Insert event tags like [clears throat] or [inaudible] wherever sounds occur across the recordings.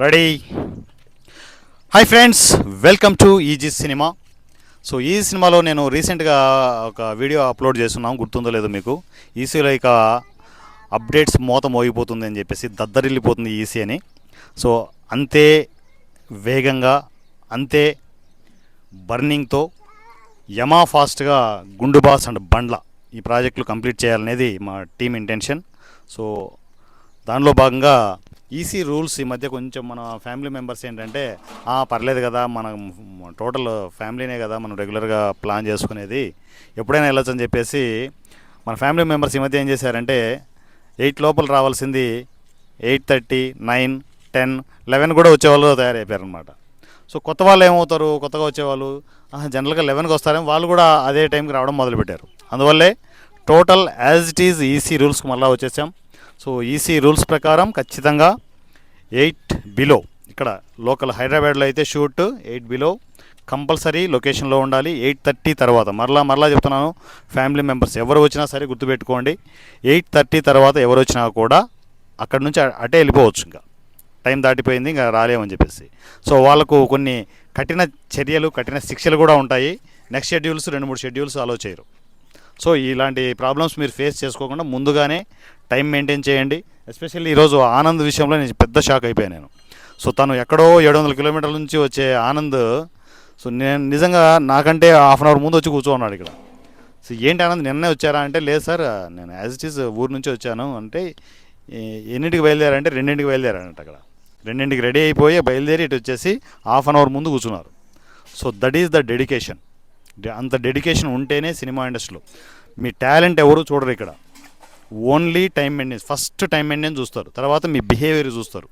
Ready? Hi friends welcome to easy cinema. So ఈ సినిమాలో నేను రీసెంట్గా ఒక వీడియో అప్లోడ్ చేస్తున్నాం గుర్తుందో లేదో మీకు. ఈసీలో ఇక అప్డేట్స్ మోత మోగిపోతుంది అని చెప్పేసి దద్దరిల్లిపోతుంది ఈసీ అని. సో అంతే వేగంగా అంతే బర్నింగ్తో యమా ఫాస్ట్గా గుండుబాస్ అండ్ బండ్ల ఈ ప్రాజెక్టులు కంప్లీట్ చేయాలనేది మా టీం ఇంటెన్షన్. సో దానిలో భాగంగా ఈసీ రూల్స్ ఈ మధ్య కొంచెం మన ఫ్యామిలీ మెంబర్స్ ఏంటంటే "ఆ, పర్లేదు కదా మనం టోటల్ ఫ్యామిలీనే కదా మనం రెగ్యులర్గా ప్లాన్ చేసుకునేది. ఎప్పుడైనా వెళ్ళొచ్చు అని చెప్పేసి మన ఫ్యామిలీ మెంబర్స్ ఈ మధ్య ఏం చేశారంటే ఎయిట్ లోపల రావాల్సింది eight thirty nine ten eleven కూడా వచ్చేవాళ్ళు తయారైపోయారనమాట సో కొత్త వాళ్ళు ఏమవుతారు? కొత్తగా వచ్చేవాళ్ళు జనరల్గా లెవెన్కి వస్తారేమో వాళ్ళు కూడా అదే టైంకి రావడం మొదలుపెట్టారు. అందువల్లే total as it is EC రూల్స్కి మళ్ళీ వచ్చేసాం. సో ఈసీ రూల్స్ ప్రకారం ఖచ్చితంగా ఎయిట్ బిలో ఇక్కడ లోకల్ హైదరాబాద్లో అయితే షూట్ ఎయిట్ బిలో కంపల్సరీ లొకేషన్లో ఉండాలి. ఎయిట్ థర్టీ తర్వాత మరలా మరలా చెప్తున్నాను ఫ్యామిలీ మెంబర్స్ ఎవరు వచ్చినా సరే గుర్తుపెట్టుకోండి. ఎయిట్ థర్టీ తర్వాత ఎవరు వచ్చినా కూడా అక్కడ నుంచి అటే వెళ్ళిపోవచ్చు ఇంకా. టైం దాటిపోయింది ఇంకా రాలేమని చెప్పేసి. సో వాళ్ళకు కొన్ని కఠిన చర్యలు కఠిన శిక్షలు కూడా ఉంటాయి. నెక్స్ట్ షెడ్యూల్స్ రెండు మూడు షెడ్యూల్స్ అలో చేయరు. సో ఇలాంటి ప్రాబ్లమ్స్ మీరు ఫేస్ చేసుకోకుండా ముందుగానే టైం మెయింటైన్ చేయండి. ఎస్పెషల్లీ ఈరోజు ఆనంద్ విషయంలో నేను పెద్ద షాక్ అయిపోయాను నేను. సో తను ఎక్కడో ఏడు వందల కిలోమీటర్ల నుంచి వచ్చే ఆనంద్ సో నేను నిజంగా నాకంటే హాఫ్ అన్ అవర్ ముందు వచ్చి కూర్చోన్నాడు ఇక్కడ. సో ఏంటి ఆనంద్ నిన్నే వచ్చారా అంటే లేదు సార్ నేను యాజ్ ఇట్ ఈస్ ఊరు నుంచి వచ్చాను. అంటే ఎన్నింటికి బయలుదేరారంటే రెండింటికి బయలుదేరారంట అక్కడ. రెండింటికి రెడీ అయిపోయి బయలుదేరి ఇటు వచ్చేసి హాఫ్ అన్ అవర్ ముందు కూర్చున్నారు. So that is the dedication. అంత డెడికేషన్ ఉంటేనే సినిమా ఇండస్ట్రీలో. మీ టాలెంట్ ఎవరు చూడరు ఇక్కడ. Only time maintenance first time maintenance చూస్తారు. తర్వాత మీ బిహేవియర్ చూస్తారు.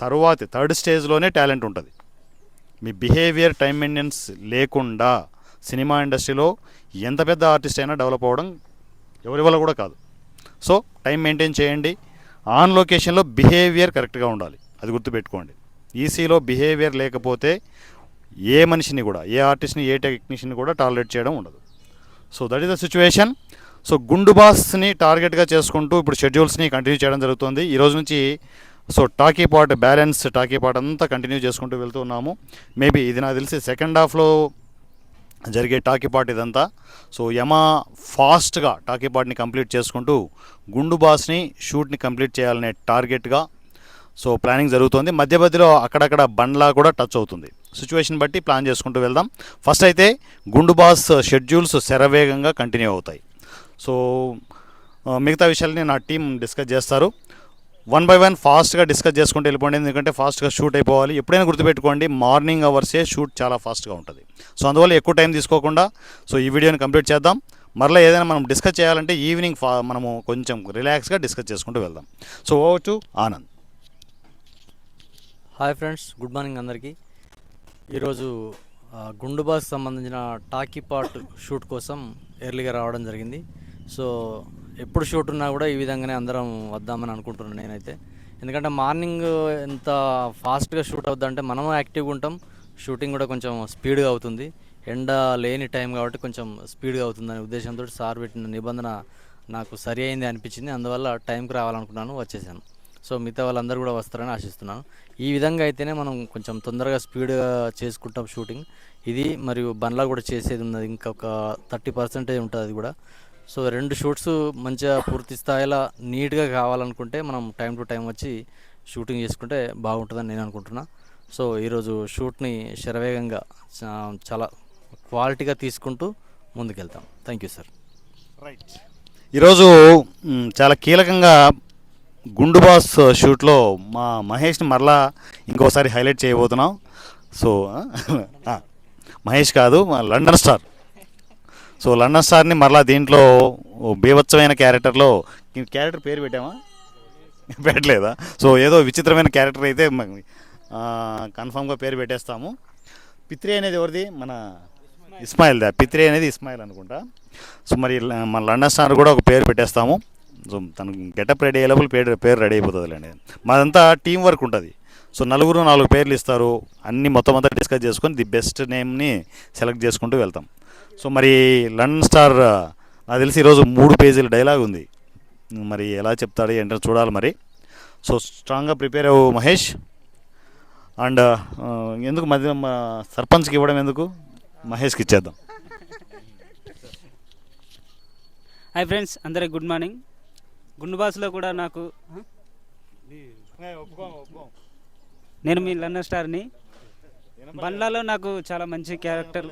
తర్వాత థర్డ్ స్టేజ్లోనే టాలెంట్ ఉంటుంది. మీ బిహేవియర్ టైం మెయింటెనెన్స్ లేకుండా సినిమా ఇండస్ట్రీలో ఎంత పెద్ద ఆర్టిస్ట్ అయినా డెవలప్ అవ్వడం ఎవరి వల్ల కూడా కాదు. సో టైం మెయింటైన్ చేయండి. ఆన్ లొకేషన్లో బిహేవియర్ కరెక్ట్గా ఉండాలి. అది గుర్తుపెట్టుకోండి. ఈసీలో బిహేవియర్ లేకపోతే ఏ మనిషిని కూడా ఏ ఆర్టిస్ట్ని ఏ టెక్నీషియన్ని కూడా టాలరేట్ చేయడం ఉండదు. So that is the situation. So గుండు బాస్ని టార్గెట్గా చేసుకుంటూ ఇప్పుడు షెడ్యూల్స్ని కంటిన్యూ చేయడం జరుగుతుంది. ఈ రోజు నుంచి so talkie part balance talkie part అంతా కంటిన్యూ చేసుకుంటూ వెళ్తూ ఉన్నాము. మేబీ ఇది నాకు తెలిసి సెకండ్ హాఫ్లో జరిగే టాకీ పాట్ ఇదంతా. సో యమా ఫాస్ట్గా టాకీ పాట్ని కంప్లీట్ చేసుకుంటూ గుండు బాస్ని షూట్ని కంప్లీట్ చేయాలనే టార్గెట్గా సో ప్లానింగ్ జరుగుతుంది. మధ్య మధ్యలో అక్కడక్కడ బండ్లా కూడా టచ్ అవుతుంది. సిచ్యువేషన్ బట్టి ప్లాన్ చేసుకుంటూ వెళ్దాం. ఫస్ట్ అయితే గుండు బాస్ షెడ్యూల్స్ శరవేగంగా కంటిన్యూ అవుతాయి. సో మిగతా విషయాలని నా టీం డిస్కస్ చేస్తారు. వన్ బై వన్ ఫాస్ట్గా డిస్కస్ చేసుకుంటూ వెళ్ళిపోండి. ఎందుకంటే ఫాస్ట్గా షూట్ అయిపోవాలి. ఎప్పుడైనా గుర్తుపెట్టుకోండి మార్నింగ్ అవర్సే షూట్ చాలా ఫాస్ట్గా ఉంటుంది. సో అందువల్ల ఎక్కువ టైం తీసుకోకుండా సో ఈ వీడియోని కంప్లీట్ చేద్దాం. మరలా ఏదైనా మనం డిస్కస్ చేయాలంటే ఈవినింగ్ ఫా మనము కొంచెం రిలాక్స్గా డిస్కస్ చేసుకుంటూ వెళ్దాం. So over to Anand. Hi friends good morning అందరికీ. ఈరోజు గుండుబాస్ గుండు సంబంధించిన టాకీ పార్ట్ షూట్ కోసం ఎర్లీగా రావడం జరిగింది. సో ఎప్పుడు షూట్ ఉన్నా కూడా ఈ విధంగానే అందరం వద్దామని అనుకుంటున్నాను నేనైతే. ఎందుకంటే మార్నింగ్ ఎంత ఫాస్ట్గా షూట్ అవుద్దంటే మనము యాక్టివ్గా ఉంటాం షూటింగ్ కూడా కొంచెం స్పీడ్గా అవుతుంది. ఎండ లేని టైం కాబట్టి కొంచెం స్పీడ్గా అవుతుందనే ఉద్దేశంతో సార్ పెట్టిన నిబంధన నాకు సరి అయింది అనిపించింది. అందువల్ల టైంకి రావాలనుకున్నాను వచ్చేసాను. సో మిగతా వాళ్ళందరూ కూడా వస్తారని ఆశిస్తున్నాను. ఈ విధంగా అయితేనే మనం కొంచెం తొందరగా స్పీడ్గా చేసుకుంటాం షూటింగ్. ఇది మరియు బండ్లా కూడా చేసేది ఉన్నది. ఇంకొక థర్టీ పర్సెంటేజ్ ఉంటుంది అది కూడా. సో రెండు షూట్స్ మంచిగా పూర్తి స్థాయిలో నీట్గా కావాలనుకుంటే మనం టైం టు టైం వచ్చి షూటింగ్ చేసుకుంటే బాగుంటుందని నేను అనుకుంటున్నా. సో ఈరోజు షూట్ని శరవేగంగా చాలా క్వాలిటీగా తీసుకుంటూ ముందుకెళ్తాం. Thank you sir. రైట్. ఈరోజు చాలా కీలకంగా గుండు బాస్ షూట్లో మా మహేష్ని మరలా ఇంకోసారి హైలైట్ చేయబోతున్నాం. సో మహేష్ కాదు లండన్ స్టార్. సో లండన్ స్టార్ని మరలా దీంట్లో బీభత్సమైన క్యారెక్టర్లో క్యారెక్టర్ పేరు పెట్టామా? పెట్టలేదా? సో ఏదో విచిత్రమైన క్యారెక్టర్ అయితే కన్ఫామ్గా పేరు పెట్టేస్తాము. పిత్రి అనేది ఎవరిది? మన ఇస్మాయిల్దా. పిత్రి అనేది ఇస్మాయిల్ అనుకుంటా. సో మరి మన లండన్ స్టార్ కూడా ఒక పేరు పెట్టేస్తాము. సో తను గెటప్ రెడీ అయ్యేలోపల పేరు పేరు రెడీ అయిపోతుందిలేండి. మాదంతా టీం వర్క్ ఉంటుంది. సో నలుగురు నాలుగు పేర్లు ఇస్తారు. అన్ని మొత్తం అంతా డిస్కస్ చేసుకొని ది బెస్ట్ నేమ్ని సెలెక్ట్ చేసుకుంటూ వెళ్తాం. సో మరి లండన్ స్టార్ నాకు తెలిసి ఈరోజు మూడు పేజీల డైలాగ్ ఉంది. మరి ఎలా చెప్తాడు ఏంటో చూడాలి మరి. సో స్ట్రాంగ్గా ప్రిపేర్ అవ్వు మహేష్. అండ్ ఎందుకు మధ్య మా సర్పంచ్కి ఇవ్వడం ఎందుకు? మహేష్కి ఇచ్చేద్దాం. హాయ్ ఫ్రెండ్స్ అందరికి గుడ్ మార్నింగ్. గుండు బాస్లో కూడా నాకు నేను మీ లండన్ స్టార్ని. బండ్లలో నాకు చాలా మంచి క్యారెక్టర్.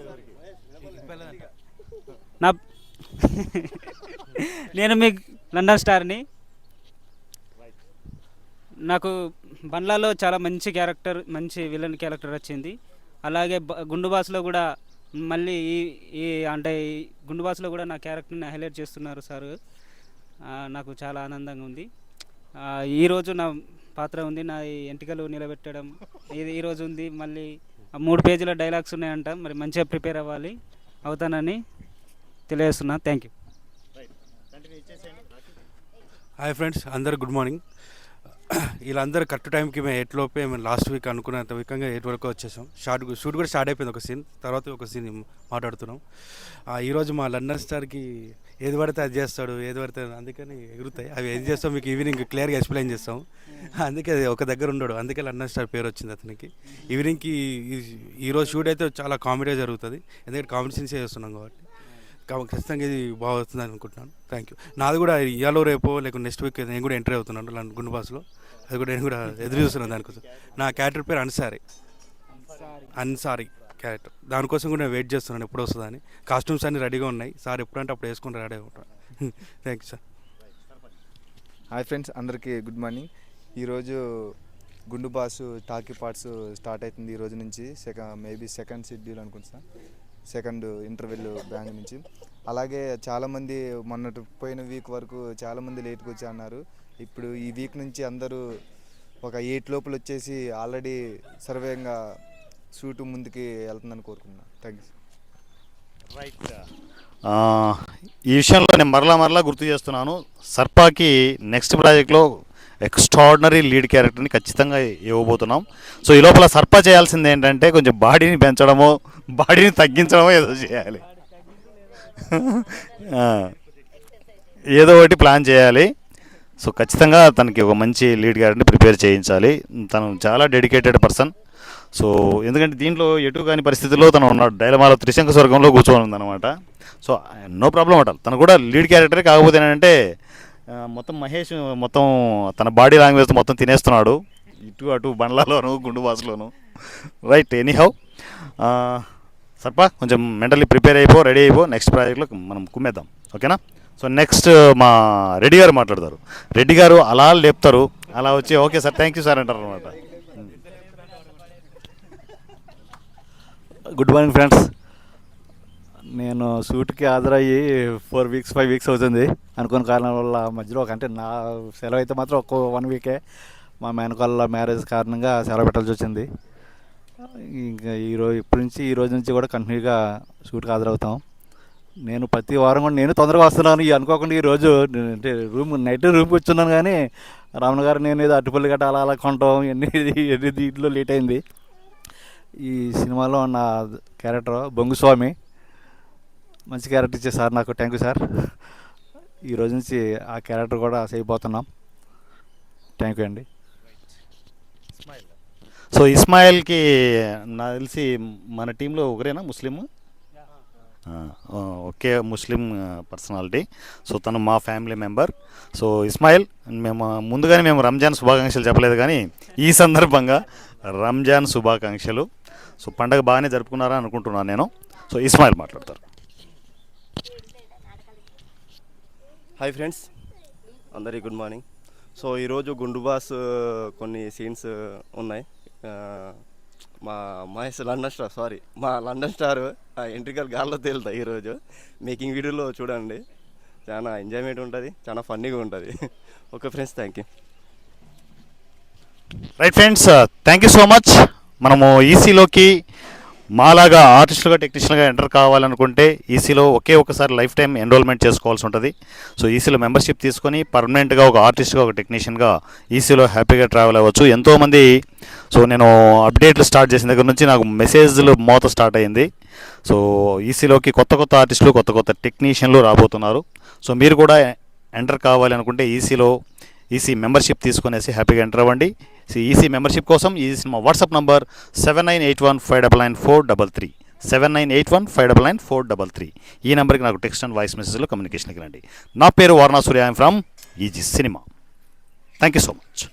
నా [laughs] నేను మీ లండన్ స్టార్ని. నాకు బండ్లలో చాలా మంచి క్యారెక్టర్ మంచి విలన్ క్యారెక్టర్ వచ్చింది. అలాగే బ- గుండు బాస్లో కూడా మళ్ళీ ఈ ఈ అంటే ఈ గుండు బాస్లో కూడా నా క్యారెక్టర్ని హైలైట్ చేస్తున్నారు సార్. నాకు చాలా ఆనందంగా ఉంది. ఈరోజు నా పాత్ర ఉంది నా ఎంటికలు నిలబెట్టడం ఇది ఈరోజు ఉంది. మళ్ళీ ఆ మూడు పేజీల డైలాగ్స్ ఉన్నాయంట మరి మంచిగా ప్రిపేర్ అవ్వాలి అవుతానని తెలియజేస్తున్నా. థ్యాంక్ యూ హాయ్ ఫ్రెండ్స్ అందరు గుడ్ మార్నింగ్. [clears throat] వీళ్ళందరూ కరెక్ట్ టైంకి మేము ఎట్లోపే మేము లాస్ట్ వీక్ అనుకున్నంత విధంగా ఎయిట్ వరకు వచ్చేసాం. షార్ట్ షూట్ కూడా స్టార్ట్ అయిపోయింది ఒక సీన్ తర్వాత ఒక సీన్ మాట్లాడుతున్నాం. ఆ, ఈరోజు మా లండన్ స్టార్కి ఏది పడితే అది చేస్తాడు ఏది పడితే అందుకని ఎగురుతాయి. అవి ఏది చేస్తాం మీకు ఈవినింగ్ క్లియర్గా ఎక్స్ప్లెయిన్ చేస్తాం. అందుకే ఒక దగ్గర ఉండడు అందుకే లండన్ స్టార్ పేరు వచ్చింది అతనికి. ఈవినింగ్కి ఈ- ఈరోజు షూట్ అయితే చాలా కామెడీ జరుగుతుంది ఎందుకంటే కామెడీ చేస్తున్నాం కాబట్టి. ఖచ్చితంగా ఇది బాగుతుంది అనుకుంటున్నాను. థ్యాంక్ యూ నాది కూడా ఇవాళ రేపో లేకుంటే నెక్స్ట్ వీక్ నేను కూడా ఎంట్రీ అవుతున్నాను లండన్ గుండు బాస్లో. అది కూడా నేను కూడా ఎదురు చూస్తున్నాను దానికోసం. నా క్యారెక్టర్ పేరు అన్సారీ అన్సారీ క్యారెక్టర్. దానికోసం కూడా నేను వెయిట్ చేస్తున్నాను ఎప్పుడు వస్తుందని. కాస్ట్యూమ్స్ అన్ని రెడీగా ఉన్నాయి. సార్ ఎప్పుడంటే అప్పుడు వేసుకుని రెడీ ఉంటాను thank you sir hi friends అందరికీ గుడ్ మార్నింగ్ ఈరోజు Gundu boss talkie parts start అవుతుంది ఈ రోజు నుంచి. సెకండ్ మేబీ సెకండ్ షెడ్యూల్ అనుకుంటా సెకండ్ ఇంటర్వెల్ బ్యాంక్ నుంచి. అలాగే చాలామంది మొన్నటి పోయిన వీక్ వరకు చాలామంది లేట్కి వచ్చి అన్నారు. ఇప్పుడు ఈ వీక్ నుంచి అందరూ ఒక ఎయిట్ లోపల వచ్చేసి ఆల్రెడీ సర్వేగా షూట్ ముందుకి వెళ్తుందని కోరుకుంటున్నాను థ్యాంక్ యూ ఆ, ఈ విషయంలో నేను మరలా మరలా గుర్తు చేస్తున్నాను. సర్పాకి నెక్స్ట్ ప్రాజెక్ట్లో ఎక్స్ట్రాడినరీ లీడ్ క్యారెక్టర్ని ఖచ్చితంగా ఇవ్వబోతున్నాం. సో ఈ లోపల సర్పా చేయాల్సింది ఏంటంటే కొంచెం బాడీని పెంచడమో బాడీని తగ్గించడమో ఏదో చేయాలి. ఏదో ఒకటి ప్లాన్ చేయాలి. సో ఖచ్చితంగా తనకి ఒక మంచి లీడ్ క్యారెక్టర్ని ప్రిపేర్ చేయించాలి. తను చాలా డెడికేటెడ్ పర్సన్. సో ఎందుకంటే దీంట్లో ఎటు కాని పరిస్థితుల్లో తను ఉన్నాడు డైలమాలో త్రిశంక స్వర్గంలో కూర్చొని ఉందన్నమాట. సో నో ప్రాబ్లం అట తను కూడా లీడ్ క్యారెక్టరే కాకపోతే ఏంటంటే మొత్తం మహేష్ మొత్తం తన బాడీ లాంగ్వేజ్ మొత్తం తినేస్తున్నాడు. ఇటు అటు బండ్లలోను గుండు బాసులోను. Right anyhow. సర్పా కొంచెం మెంటల్లీ ప్రిపేర్ అయిపో రెడీ అయిపో నెక్స్ట్ ప్రాజెక్ట్లో మనం కుమ్మేద్దాం. ఓకేనా? సో నెక్స్ట్ uh, మా రెడ్డి గారు మాట్లాడతారు. రెడ్డి గారు అలా లేపుతారు. అలా వచ్చి okay sir thank you sir అంటారు అనమాట గుడ్ మార్నింగ్ ఫ్రెండ్స్ నేను షూట్కి హాజరయ్యి ఫోర్ వీక్స్ ఫైవ్ వీక్స్ అవుతుంది. అనుకున్న కారణం వల్ల మధ్యలో ఒక అంటే నా సెలవు అయితే మాత్రం ఒక్క వన్ వీకే మా మేనకాళ్ళ మ్యారేజ్ కారణంగా సెలవు పెట్టాల్సి వచ్చింది. ఇంకా ఈరోజు ఇప్పటి నుంచి ఈ రోజు నుంచి కూడా కంటిన్యూగా షూట్కి హాజరవుతాం. నేను ప్రతి వారం కూడా నేను తొందరగా వస్తున్నాను. ఈ అనుకోకుండా ఈరోజు అంటే రూమ్ నైట్ రూమ్కి వచ్చున్నాను కానీ రమణ గారు నేను ఏదో అటుపల్లి గట్ట అలా అలా కొంటాం ఎన్ని ఎన్ని [laughs] దీంట్లో లేట్ అయింది. ఈ సినిమాలో నా క్యారెక్టర్ బొంగుస్వామి మంచి క్యారెక్టర్ ఇచ్చే సార్ నాకు. థ్యాంక్ యూ సార్ ఈ రోజు నుంచి ఆ క్యారెక్టర్ కూడా చేయబోతున్నాం థ్యాంక్ యూ అండి. సో ఇస్మాయిల్కి నాకు తెలిసి మన టీంలో ఒకరేనా ముస్లిం? ఒకే ముస్లిం పర్సనాలిటీ. సో తను మా ఫ్యామిలీ మెంబర్. సో ఇస్మాయిల్ మేము ముందుగానే మేము రంజాన్ శుభాకాంక్షలు చెప్పలేదు కానీ ఈ సందర్భంగా రంజాన్ శుభాకాంక్షలు. సో పండగ బాగానే జరుపుకున్నారా అనుకుంటున్నాను నేను. సో ఇస్మాయిల్ మాట్లాడతారు. హాయ్ ఫ్రెండ్స్ అందరికీ గుడ్ మార్నింగ్. సో ఈరోజు గుండు బాస్ కొన్ని సీన్స్ ఉన్నాయి. మా మహేష్ లండన్ స్టార్ సారీ మా లండన్ స్టార్ ఎంట్రికల్ గాల్లో తేలుతాయి ఈరోజు. మేకింగ్ వీడియోలో చూడండి. చాలా ఎంజాయ్మెంట్ ఉంటుంది. చాలా ఫన్నీగా ఉంటుంది. Okay friends thank you right friends thank you so much మనము ఈసీలోకి మాలాగా ఆర్టిస్టులుగా టెక్నీషియన్గా ఎంటర్ కావాలనుకుంటే ఈసీలో ఒకే ఒకసారి లైఫ్ టైం ఎన్రోల్మెంట్ చేసుకోవాల్సి ఉంటుంది. సో ఈసీలో మెంబర్షిప్ తీసుకొని పర్మనెంట్గా ఒక ఆర్టిస్ట్గా ఒక టెక్నీషియన్గా ఈసీలో హ్యాపీగా ట్రావెల్ అవ్వచ్చు. ఎంతోమంది సో నేను అప్డేట్లు స్టార్ట్ చేసిన దగ్గర నుంచి నాకు మెసేజ్లు మోత స్టార్ట్ అయింది. సో ఈసీలోకి కొత్త కొత్త ఆర్టిస్టులు కొత్త కొత్త టెక్నీషియన్లు రాబోతున్నారు. సో మీరు కూడా ఎంటర్ కావాలి అనుకుంటే ఈసీలో ఈసీ మెంబర్షిప్ తీసుకునేసి హ్యాపీగా ఎంటర్ అవ్వండి. ఈసీ మెంబర్షిప్ కోసం easy cinema WhatsApp number seven nine eight one five double nine four double three seven nine eight one five double nine four double three ఈ నెంబర్కి నాకు టెక్స్ట్ అండ్ వాయిస్ మెసేజ్లో కమ్యూనికేషన్కి రండి. నా పేరు Varana I'm from easy cinema thank you so much